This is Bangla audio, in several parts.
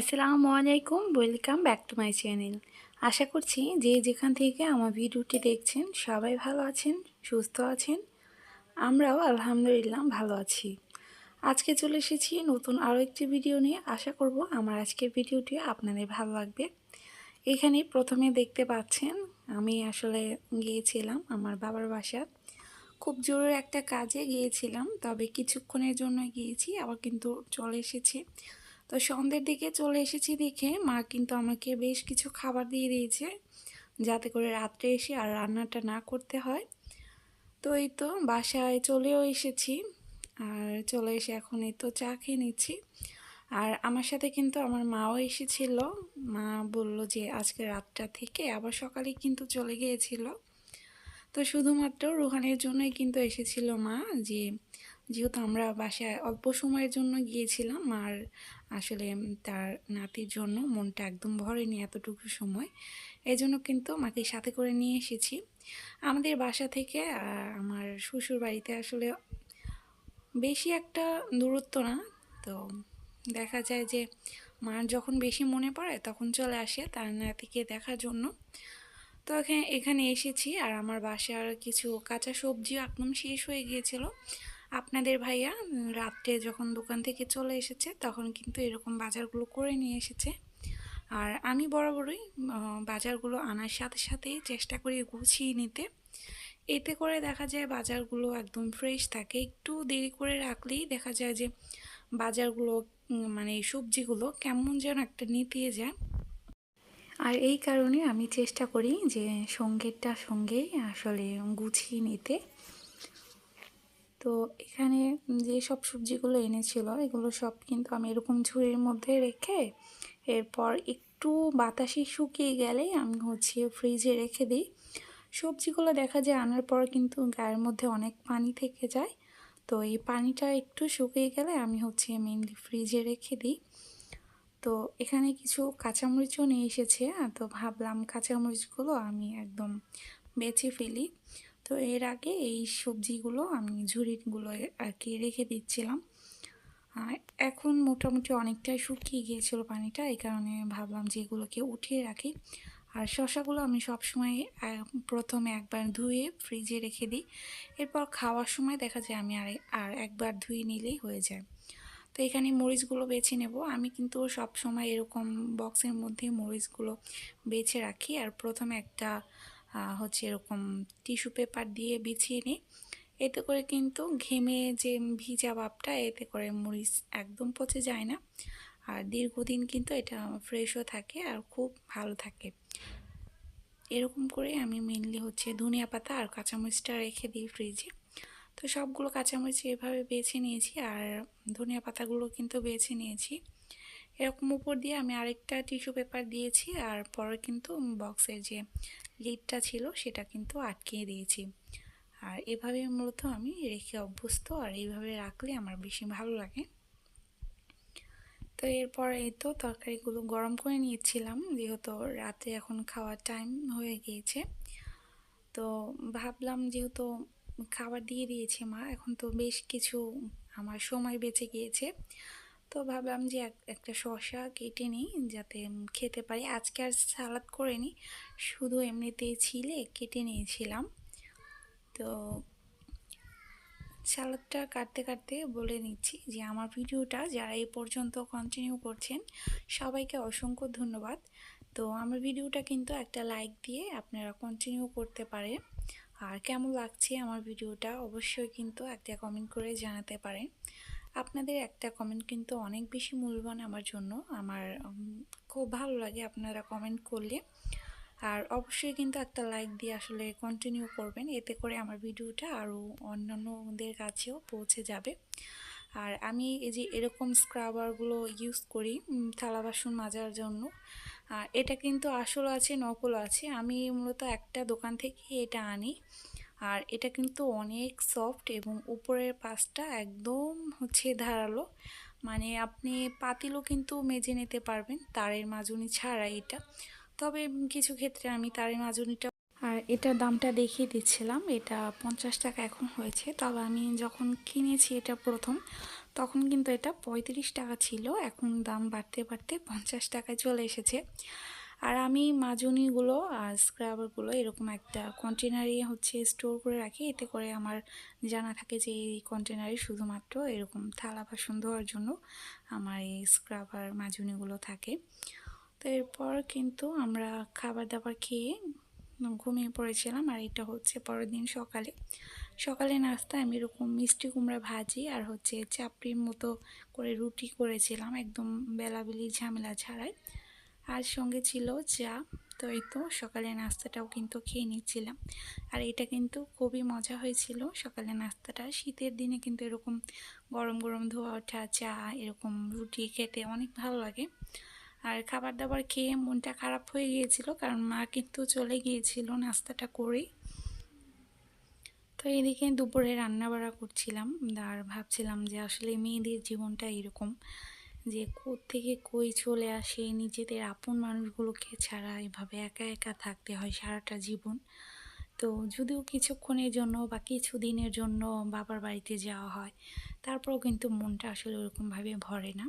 আসসালামু আলাইকুম welcome back to my channel আশা করছি যে যেখান থেকে আমার ভিডিওটি দেখছেন, সবাই ভালো আছেন, সুস্থ আছেন। আমরাও আলহামদুলিল্লাহ ভালো আছি। আজকে চলে এসেছি নতুন আরও একটি ভিডিও নিয়ে। আশা করব আমার আজকের ভিডিওটি আপনাদের ভালো লাগবে। এখানে প্রথমে দেখতে পাচ্ছেন, আমি আসলে গিয়েছিলাম আমার বাবার বাসা খুব জোরের একটা কাজে গিয়েছিলাম, তবে কিছুক্ষণের জন্য গিয়েছি, আবার কিন্তু চলে এসেছি। তো সন্ধ্যের দিকে চলে এসেছি দেখে মা কিন্তু আমাকে বেশ কিছু খাবার দিয়ে দিয়েছে যাতে করে রাত্রে এসে আর রান্নাটা না করতে হয়। তো এই তো বাসায় চলেও এসেছি। আর চলে এসে এখন এই তো চা খেয়ে নিচ্ছি। আর আমার সাথে কিন্তু আমার মাও এসেছিল। মা বলল যে আজকে রাতটা থেকে আবার সকালে কিন্তু চলে গিয়েছিল। তো শুধুমাত্র রুহানের জন্যই কিন্তু এসেছিল মা যে যেহেতু আমরা বাসায় অল্প সময়ের জন্য গিয়েছিলাম, আর আসলে তার নাতির জন্য মনটা একদম ভরেনি এতটুকু সময় এই জন্য কিন্তু মাকে সাথে করে নিয়ে এসেছি। আমাদের বাসা থেকে আমার শ্বশুর বাড়িতে আসলে বেশি একটা দূরত্ব না। তো দেখা যায় যে মার যখন বেশি মনে পড়ে তখন চলে আসে তার নাতিকে দেখার জন্য। তো এখানে এখানে এসেছি, আর আমার বাসার কিছু কাঁচা সবজিও একদম শেষ হয়ে গিয়েছিল। আপনাদের ভাইয়া রাত্রে যখন দোকান থেকে চলে এসেছে, তখন কিন্তু এরকম বাজারগুলো করে নিয়ে এসেছে। আর আমি বরাবরই বাজারগুলো আনার সাথে সাথেই চেষ্টা করি গুছিয়ে নিতে। এতে করে দেখা যায় বাজারগুলো একদম ফ্রেশ থাকে। একটু দেরি করে রাখলেই দেখা যায় যে বাজারগুলো মানে সবজিগুলো কেমন যেন একটা নিতিয়ে যায়। আর এই কারণে আমি চেষ্টা করি যে সঙ্গেরটা সঙ্গেই আসলে গুছিয়ে নিতে। তো এখানে যে সব সবজিগুলো এনেছিল, এগুলো সব কিন্তু আমি এরকম ঝুড়ির মধ্যে রেখে এরপর একটু বাতাসে শুকিয়ে গেলে আমি হচ্ছে ফ্রিজে রেখে দিই। সবজিগুলো দেখা যায় আনার পর কিন্তু গায়ের মধ্যে অনেক পানি থেকে যায়। তো এই পানিটা একটু শুকিয়ে গেলে আমি হচ্ছে মেনলি ফ্রিজে রেখে দিই। তো এখানে কিছু কাঁচামরিচও নিয়ে এসেছে, তো ভাবলাম কাঁচামরিচগুলো আমি একদম বেছে ফেলি। তো এর আগে এই সবজিগুলো আমি ঝুড়িগুলো আর কি রেখে দিচ্ছিলাম। এখন মোটামুটি অনেকটাই শুকিয়ে গিয়েছিল পানিটা, এই কারণে ভাবলাম যে এগুলোকে উঠিয়ে রাখি। আর শশাগুলো আমি সবসময় প্রথমে একবার ধুয়ে ফ্রিজে রেখে দিই। এরপর খাওয়ার সময় দেখা যায় আমি আর আর একবার ধুয়ে নিলেই হয়ে যায়। তো এখানে মরিচগুলো বেছে নেব। আমি কিন্তু সব সময় এরকম বক্সের মধ্যে মরিচগুলো বেছে রাখি। আর প্রথমে একটা হচ্ছে এরকম টিস্যু পেপার দিয়ে বিছিয়ে নিই। এতে করে কিন্তু ঘেমে যে ভিজা ভাবটা, এতে করে মরিচ একদম পচে যায় না। আর দীর্ঘদিন কিন্তু এটা ফ্রেশও থাকে আর খুব ভালো থাকে। এরকম করে আমি মেনলি হচ্ছে ধনিয়া পাতা আর কাঁচামরিচটা রেখে দিই ফ্রিজে তো সবগুলো কাঁচামরিচ এভাবে বেছে নিয়েছি আর ধনিয়া পাতাগুলো কিন্তু বেছে নিয়েছি। এরকম উপর দিয়ে আমি আরেকটা টিস্যু পেপার দিয়েছি, আর পরে কিন্তু বক্সের যে লিডটা ছিল সেটা কিন্তু আটকিয়ে দিয়েছি। আর এভাবে মূলত আমি রেখে অভ্যস্ত, আর এইভাবে রাখলে আমার বেশি ভালো লাগে। তো এরপর এই তো তরকারিগুলো গরম করে নিয়েছিলাম, যেহেতু রাতে এখন খাওয়ার টাইম হয়ে গিয়েছে। তো ভাবলাম যেহেতু খাবার দিয়ে দিয়েছে মা, এখন তো বেশ কিছু আমার সময় বেঁচে গিয়েছে। তো ভাবলাম যে একটা শশা কেটে নিই যাতে খেতে পারি। আজকে আর সালাদ করে নিই শুধু এমনিতেই ছিলে কেটে নিয়েছিলাম। তো সালাদটা কাটতে কাটতে বলে নিচ্ছি যে আমার ভিডিওটা যারা এই পর্যন্ত কন্টিনিউ করছেন, সবাইকে অসংখ্য ধন্যবাদ। তো আমার ভিডিওটা কিন্তু একটা লাইক দিয়ে আপনারা কন্টিনিউ করতে পারেন। আর কেমন লাগছে আমার ভিডিওটা অবশ্যই কিন্তু একটা কমেন্ট করে জানাতে পারেন। আপনাদের একটা কমেন্ট কিন্তু অনেক বেশি মূল্যবান আমার জন্য। আমার খুব ভালো লাগে আপনারা কমেন্ট করলে। আর অবশ্যই কিন্তু একটা লাইক দিয়ে আসলে কন্টিনিউ করবেন। এতে করে আমার ভিডিওটা আরও অন্যান্যদের কাছেও পৌঁছে যাবে। আর আমি এই যে এরকম স্ক্রাবারগুলো ইউজ করি থালা বাসন মাজার জন্য এটা কিন্তু আসল আছে, নকল আছে। আমি মূলত একটা দোকান থেকে এটা আনি। আর এটা কিন্তু অনেক সফট এবং উপরের পাশটা একদম হচ্ছে ধারালো। মানে আপনি পাতিলও কিন্তু মেজে নিতে পারবেন, তারের মাজুনি ছাড়া এটা। তবে কিছু ক্ষেত্রে আমি তারের মাজুনিটা আর এটার দামটা দেখিয়ে দিচ্ছিলাম, এটা পঞ্চাশ টাকা এখন হয়েছে। তবে আমি যখন কিনেছি এটা প্রথম, তখন কিন্তু এটা পঁয়ত্রিশ টাকা ছিল, এখন দাম বাড়তে বাড়তে পঞ্চাশ টাকায় চলে এসেছে। আর আমি মাজুনিগুলো আর স্ক্রাবারগুলো এরকম একটা কন্টেনারে হচ্ছে স্টোর করে রাখি। এতে করে আমার জানা থাকে যে এই কন্টেনারে শুধুমাত্র এরকম থালা বাসন ধোয়ার জন্য আমার এই স্ক্রাবার মাজুনিগুলো থাকে। তো এরপর কিন্তু আমরা খাবার দাবার খেয়ে ঘুমিয়ে পড়েছিলাম আর এটা হচ্ছে পরের দিন সকালে। সকালে নাস্তায় আমি এরকম মিষ্টি কুমড়া ভাজি আর হচ্ছে চাপড়ির মতো করে রুটি করেছিলাম একদম বেলাবেলি ঝামেলা ছাড়াই। আর সঙ্গে ছিল চা। তো এই তো সকালে নাস্তাটাও কিন্তু খেয়ে নিচ্ছিলাম। আর এটা কিন্তু খুবই মজা হয়েছিল সকালে নাস্তাটা। শীতের দিনে কিন্তু এরকম গরম গরম ধোয়া ওঠা, চা, এরকম রুটি খেতে অনেক ভালো লাগে। আর খাবার দাবার খেয়ে মনটা খারাপ হয়ে গিয়েছিল কারণ মা কিন্তু চলে গিয়েছিল নাস্তাটা করেই তো এদিকে দুপুরে রান্না বাড়া করছিলাম। আর ভাবছিলাম যে আসলে মেয়েদের জীবনটা এরকম। যে থেকে কই চলে আসে, নিজেদের আপন মানুষগুলোকে ছাড়া এভাবে একা একা থাকতে হয় সারাটা জীবন। তো যদিও কিছুক্ষণের জন্য বা কিছু দিনের জন্য বাবার বাড়িতে যাওয়া হয়, তারপরেও কিন্তু মনটা আসলে ওরকমভাবে ভরে না।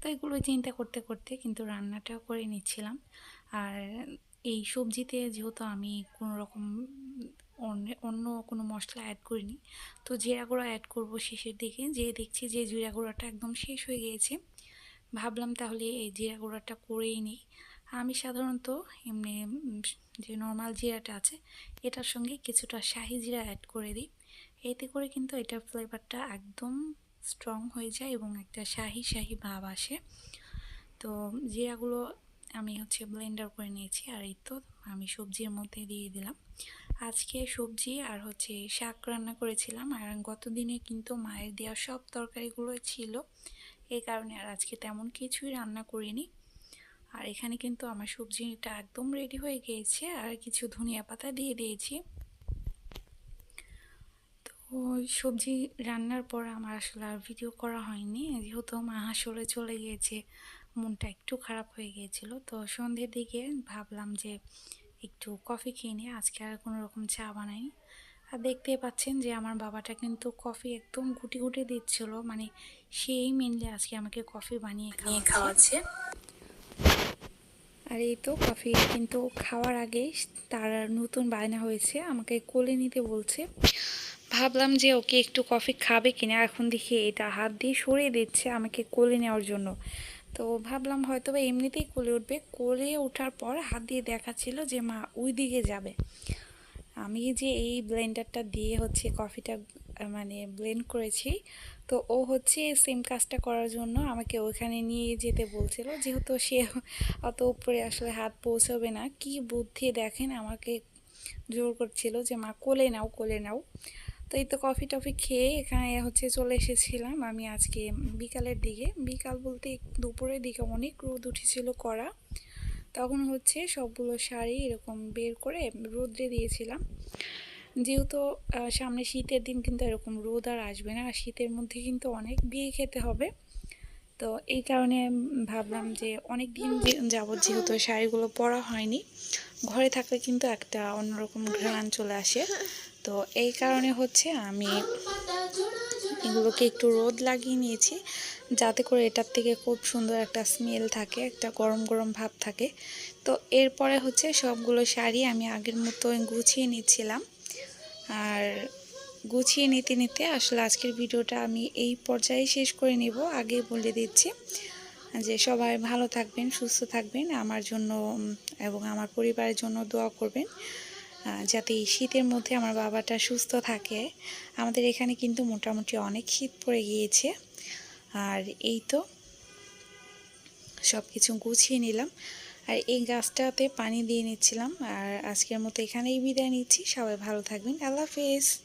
তো এগুলো চিন্তা করতে করতে কিন্তু রান্নাটাও করে নিচ্ছিলাম। আর এই সবজিতে যেহেতু আমি কোনো রকম অন্য অন্য কোনো মশলা অ্যাড করিনি, তো জিরা গুঁড়ো অ্যাড করব শেষের দিকে। যে দেখছি যে জিরা গুঁড়োটা একদম শেষ হয়ে গিয়েছে ভাবলাম তাহলে এই জিরা গুঁড়োটা করেই নিই। আমি সাধারণত এমনি যে নর্মাল জিরাটা আছে, এটার সঙ্গে কিছুটা শাহি জিরা অ্যাড করে দিই। এতে করে কিন্তু এটার ফ্লেভারটা একদম স্ট্রং হয়ে যায় এবং একটা শাহি শাহি ভাব আসে। তো জিরাগুলো আমি হচ্ছে ব্লেন্ডার করে নিয়েছি, আর এই তো আমি সবজির মধ্যে দিয়ে দিলাম। আজকে সবজি আর হচ্ছে শাক রান্না করেছিলাম। আর গত দিনে কিন্তু মায়ের দেওয়া সব তরকারিগুলো ছিল। এই কারণে আর আজকে তেমন কিছুই রান্না করিনি। আর এখানে কিন্তু আমার সবজিটা একদম রেডি হয়ে গিয়েছে। আর কিছু ধনিয়া পাতা দিয়ে দিয়েছি। তো সবজি রান্নার পর আমার আসলে আর ভিডিও করা হয়নি। যেহেতু মা আসলে চলে গিয়েছে, মনটা একটু খারাপ হয়ে গিয়েছিল। তো সন্ধ্যের দিকে ভাবলাম যে একটু কফি খেয়ে নিয়ে আজকে আর কোনো রকম চা বানাইনি আর দেখতে পাচ্ছেন যে আমার বাবাটা কিন্তু কফি একদম গুটি গুটি দিচ্ছিল মানে সেই মেনলি আজকে আমাকে কফি বানিয়ে খাওয়া খাওয়াচ্ছে। আর এই তো কফি কিন্তু খাওয়ার আগে তার নতুন বায়না হয়েছে আমাকে কোলে নিতে বলছে। ভাবলাম যে ওকে একটু কফি খাবে কিনা এখন দেখি এটা হাত দিয়ে সরিয়ে দিচ্ছে আমাকে কোলে নেওয়ার জন্য। তো ভাবলাম হয়তো বা এমনিতেই কোলে উঠবে। কোলে ওঠার পর হাত দিয়ে দেখাচ্ছিল যে, মা, ওই দিকে যাবে। আমি যে এই ব্লেন্ডারটা দিয়ে হচ্ছে কফিটা মানে ব্লেন্ড করেছি, তো ও হচ্ছে সেম কাজটা করার জন্য আমাকে ওইখানে নিয়ে যেতে বলছিল। যেহেতু সে অত উপরে আসলে হাত পৌঁছবে না, কি বুদ্ধি দেখেন, আমাকে জোর করছিল যে, মা, কোলে নাও কোলে নাও। তো এই তো কফি টফি খেয়ে এখানে হচ্ছে চলে এসেছিলাম আমি আজকে বিকালের দিকে। বিকাল বলতে দুপুরের দিকে অনেক রোদ উঠেছিল করা তখন হচ্ছে সবগুলো শাড়ি এরকম বের করে রোদ্রে দিয়েছিলাম। যেহেতু সামনে শীতের দিন কিন্তু এরকম রোদ আর আসবে না। আর শীতের মধ্যে কিন্তু অনেক বিয়ে খেতে হবে। তো এই কারণে ভাবলাম যে অনেক দিন যাবৎ যেহেতু শাড়িগুলো পরা হয়নি, ঘরে থাকলে কিন্তু একটা অন্যরকম ঘ্রাণ চলে আসে। তো এই কারণে হচ্ছে আমি এগুলোকে একটু রোদ লাগিয়ে নিয়েছি, যাতে করে এটার থেকে খুব সুন্দর একটা স্মেল থাকে, একটা গরম গরম ভাব থাকে। তো এরপরে হচ্ছে সবগুলো শাড়ি আমি আগের মতো গুছিয়ে নিচ্ছিলাম। আর গুছিয়ে নিতে নিতে আসলে আজকের ভিডিওটা আমি এই পর্যায়ে শেষ করে নিব। আগে বলে দিচ্ছি যে সবাই ভালো থাকবেন, সুস্থ থাকবেন, আমার জন্য এবং আমার পরিবারের জন্য দোয়া করবেন। যাতে এই শীতের মধ্যে আমার বাবাটা সুস্থ থাকে। আমাদের এখানে কিন্তু মোটামুটি অনেক শীত পড়ে গিয়েছে। আর এই তো সব কিছু গুছিয়ে নিলাম। আর এই গাছটাতে পানি দিয়ে নিচ্ছিলাম। আর আজকের মতো এখানেই বিদায় নিচ্ছি। সবাই ভালো থাকবেন। আল্লাহ হাফেজ।